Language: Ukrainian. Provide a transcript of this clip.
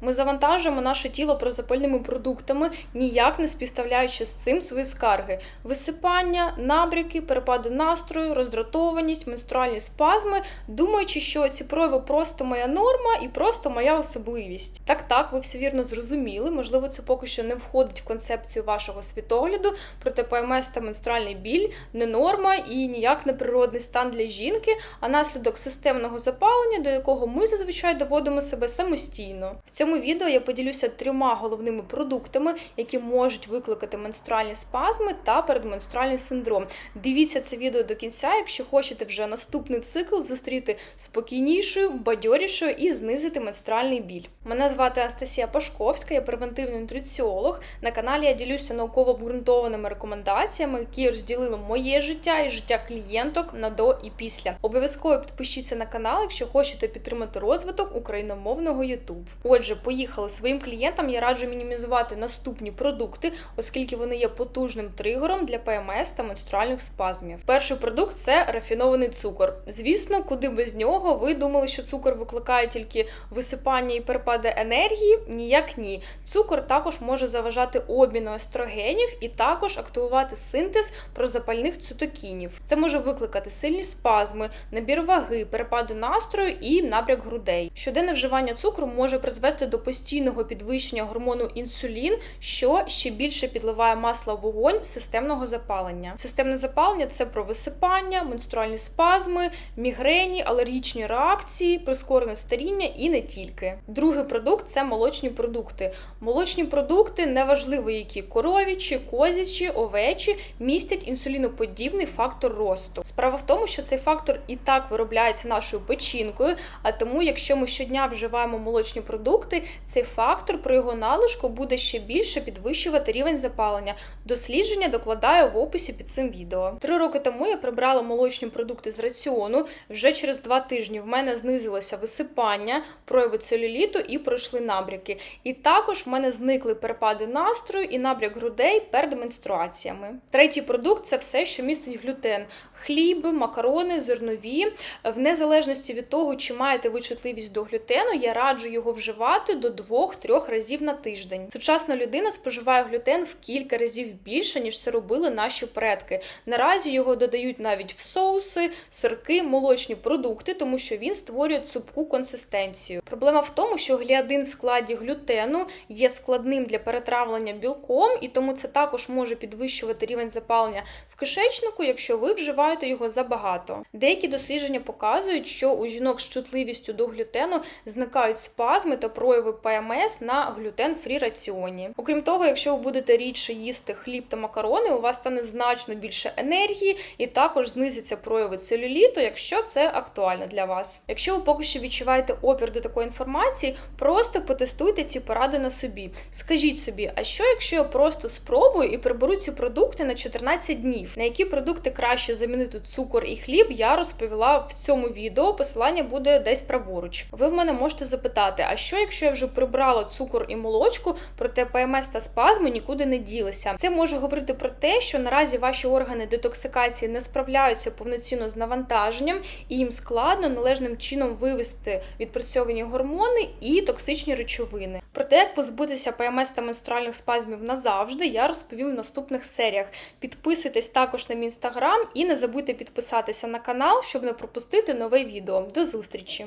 Ми завантажуємо наше тіло прозапальними продуктами, ніяк не співставляючи з цим свої скарги: висипання, набряки, перепади настрою, роздратованість, менструальні спазми, думаючи, що ці прояви просто моя норма і просто моя особливість. Так, так, ви все вірно зрозуміли. Можливо, це поки що не входить в концепцію вашого світогляду, проте ПМС та менструальний біль не норма і ніяк не природний стан для жінки, а наслідок системного запалення, до якого ми зазвичай доводимо себе самостійно. В цьому відео я поділюся трьома головними продуктами, які можуть викликати менструальні спазми та передменструальний синдром. Дивіться це відео до кінця, якщо хочете вже наступний цикл зустріти спокійнішою, бадьорішою і знизити менструальний біль. Мене звати Анастасія Пашковська, я превентивний нутриціолог. На каналі я ділюся науково обґрунтованими рекомендаціями, які розділили моє життя і життя клієнток на до і після. Обов'язково підпишіться на канал, якщо хочете підтримати розвиток україномовного YouTube. Отже, поїхали своїм клієнтам. Я раджу мінімізувати наступні продукти, оскільки вони є потужним тригером для ПМС та менструальних спазмів. Перший продукт це рафінований цукор. Звісно, куди без нього ви думали, що цукор викликає тільки висипання і перепади енергії? Ніяк ні. Цукор також може заважати обміну естрогенів і також активувати синтез прозапальних цитокінів. Це може викликати сильні спазми, набір ваги, перепади настрою і набряк грудей. Щоденне вживання цукру може призвести до постійного підвищення гормону інсулін, що ще більше підливає масло в вогонь системного запалення. Системне запалення це про висипання, менструальні спазми, мігрені, алергічні реакції, прискорене старіння і не тільки. Другий продукт це молочні продукти. Молочні продукти неважливо, які коровічі, козячі, овечі містять інсуліноподібний фактор росту. Справа в тому, що цей фактор і так виробляється нашою печінкою, а тому, якщо ми щодня вживаємо молочні продукти, цей фактор при його надлишку буде ще більше підвищувати рівень запалення. Дослідження докладаю в описі під цим відео. Три роки тому я прибрала молочні продукти з раціону. Вже через два тижні в мене знизилося висипання, прояви целюліту і пройшли набряки. І також в мене зникли перепади настрою і набряк грудей перед менструаціями. Третій продукт це все, що містить глютен: хліб, макарони, зернові. В незалежності від того, чи маєте ви чутливість до глютену, я раджу його вживати до 2-3 разів на тиждень. Сучасна людина споживає глютен в кілька разів більше, ніж це робили наші предки. Наразі його додають навіть в соуси, сирки, молочні продукти, тому що він створює цупку консистенцію. Проблема в тому, що гліадин в складі глютену є складним для перетравлення білком, і тому це також може підвищувати рівень запалення в кишечнику, якщо ви вживаєте його забагато. Деякі дослідження показують, що у жінок з чутливістю до глютену зникають спазми та прояви ПМС на глютен-фрі раціоні. Окрім того, якщо ви будете рідше їсти хліб та макарони, у вас стане значно більше енергії і також знизяться прояви целюліту, якщо це актуально для вас. Якщо ви поки що відчуваєте опір до такої інформації, просто потестуйте ці поради на собі. Скажіть собі, а що якщо я просто спробую і приберу ці продукти на 14 днів? На які продукти краще замінити цукор і хліб, я розповіла в цьому відео. Посилання буде десь праворуч. Ви в мене можете запитати, а що якщо я вже прибрала цукор і молочку, проте ПМС та спазми нікуди не ділися? Це може говорити про те, що наразі ваші органи детоксикації не справляються повноцінно з навантаженням, і їм складно належним чином вивести відпрацьовані гормони і токсичні речовини. Про те, як позбутися ПМС та менструальних спазмів назавжди, я розповім в наступних серіях. Підписуйтесь також на мій інстаграм і не забудьте підписатися на канал, щоб не пропустити нове відео. До зустрічі!